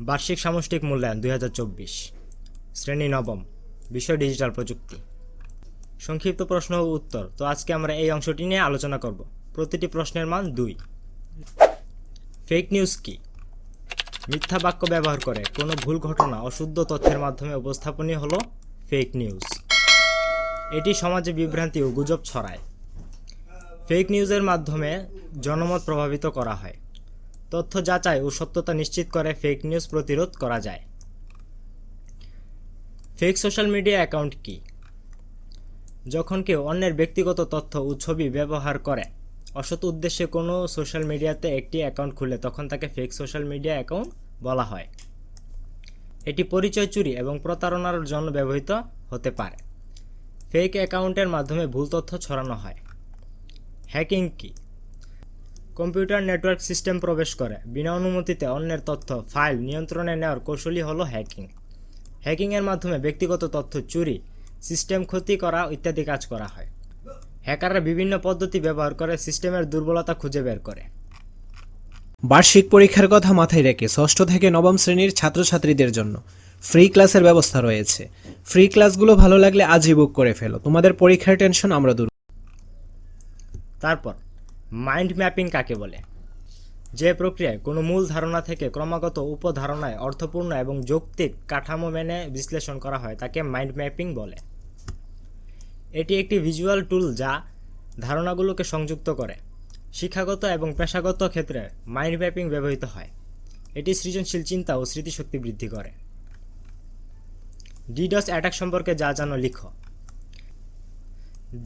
বার্ষিক সামষ্টিক মূল্যায়ন দুই হাজার চব্বিশ। শ্রেণি নবম, বিষয় ডিজিটাল প্রযুক্তি। সংক্ষিপ্ত প্রশ্ন ও উত্তর। তো আজকে আমরা এই অংশটি নিয়ে আলোচনা করব। প্রতিটি প্রশ্নের মান দুই। ফেক নিউজ কি? মিথ্যা বাক্য ব্যবহার করে কোনো ভুল ঘটনা অশুদ্ধ তথ্যের মাধ্যমে উপস্থাপনই হলো ফেক নিউজ এটি সমাজে বিভ্রান্তি ও গুজব ছড়ায়। ফেক নিউজের মাধ্যমে জনমত প্রভাবিত করা হয়। তথ্য যাচাই ও সত্যতা নিশ্চিত করে ফেক নিউজ প্রতিরোধ করা যায়। ফেক সোশ্যাল মিডিয়া অ্যাকাউন্ট কি? যখন কেউ অন্যের ব্যক্তিগত তথ্য ও ছবি ব্যবহার করে, অসৎ উদ্দেশ্যে কোনো সোশ্যাল মিডিয়াতে একটি অ্যাকাউন্ট খুলে, তখন তাকে ফেক সোশ্যাল মিডিয়া অ্যাকাউন্ট বলা হয়। এটি পরিচয় চুরি এবং প্রতারণার জন্য ব্যবহৃত হতে পারে। ফেক অ্যাকাউন্টের মাধ্যমে ভুল তথ্য ছড়ানো হয়। হ্যাকিং কি? কম্পিউটার নেটওয়ার্ক সিস্টেম প্রবেশ করে। বিনা অনুমতিতে অন্যের তথ্য ফাইল নিয়ন্ত্রণে নেওয়ার কৌশলই হলো হ্যাকিং। হ্যাকিংয়ের মাধ্যমে ব্যক্তিগত তথ্য চুরি সিস্টেম ক্ষতি করা ইত্যাদি কাজ করা হয়। হ্যাকাররা বিভিন্ন পদ্ধতি ব্যবহার করে সিস্টেমের দুর্বলতা খুঁজে বের করে। বার্ষিক পরীক্ষার কথা মাথায় রেখে ষষ্ঠ থেকে নবম শ্রেণির ছাত্রছাত্রীদের জন্য ফ্রি ক্লাসের ব্যবস্থা রয়েছে। ফ্রি ক্লাসগুলো ভালো লাগলে আজই বুক করে ফেলো। তোমাদের পরীক্ষার টেনশন আমরা দূর তারপর মাইন্ড ম্যাপিং কাকে বলে? যে প্রক্রিয়ায় কোনো মূল ধারণা থেকে ক্রমাগত উপধারণায় অর্থপূর্ণ এবং যৌক্তিক কাঠামো মেনে বিশ্লেষণ করা হয়, তাকে মাইন্ড ম্যাপিং বলে। এটি একটি ভিজুয়াল টুল যা ধারণাগুলোকে সংযুক্ত করে। শিক্ষাগত এবং পেশাগত ক্ষেত্রে মাইন্ড ম্যাপিং ব্যবহৃত হয়। এটি সৃজনশীল চিন্তা ও স্মৃতিশক্তি বৃদ্ধি করে। ডিডস অ্যাটাক সম্পর্কে যা জানো, লিখো।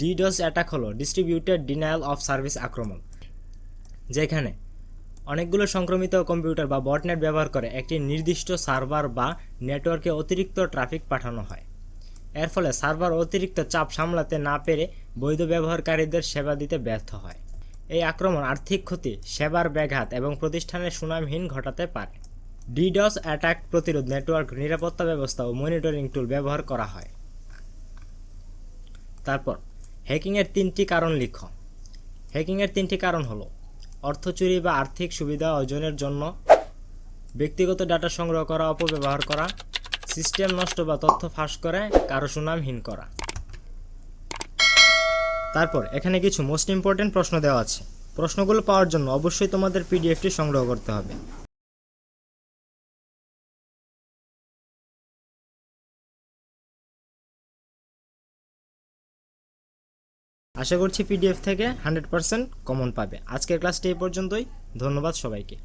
ডিডস অ্যাটাক হলো ডিস্ট্রিবিউটেড ডিনায়াল অফ সার্ভিস আক্রমণ, যেখানে অনেকগুলো সংক্রমিত কম্পিউটার বা বটনেট ব্যবহার করে একটি নির্দিষ্ট সার্ভার বা নেটওয়ার্কে অতিরিক্ত ট্রাফিক পাঠানো হয়। এর ফলে সার্ভার অতিরিক্ত চাপ সামলাতে না পেরে বৈধ ব্যবহারকারীদের সেবা দিতে ব্যর্থ হয়। এই আক্রমণ আর্থিক ক্ষতি, সেবার ব্যাঘাত এবং প্রতিষ্ঠানের সুনামহীন ঘটাতে পারে। ডিডস অ্যাটাক প্রতিরোধ নেটওয়ার্ক নিরাপত্তা ব্যবস্থা ও মনিটরিং টুল ব্যবহার করা হয়। তারপর হ্যাকিংয়ের তিনটি কারণ লিখো। হ্যাকিংয়ের তিনটি কারণ হলো, অর্থ চুরি বা আর্থিক সুবিধা অর্জনের জন্য ব্যক্তিগত ডাটা সংগ্রহ করা, অপব্যবহার করা, সিস্টেম নষ্ট বা তথ্য ফাঁস করে, কারও সুনামহীন করা। তারপর, এখানে কিছু মোস্ট ইম্পর্টেন্ট প্রশ্ন দেওয়া আছে। প্রশ্নগুলো পাওয়ার জন্য অবশ্যই তোমাদের পিডিএফটি সংগ্রহ করতে হবে। আশা করছি পিডিএফ থেকে হান্ড্রেড পার্সেন্ট কমন পাবে। আজকের ক্লাসটি এই পর্যন্তই। ধন্যবাদ সবাইকে।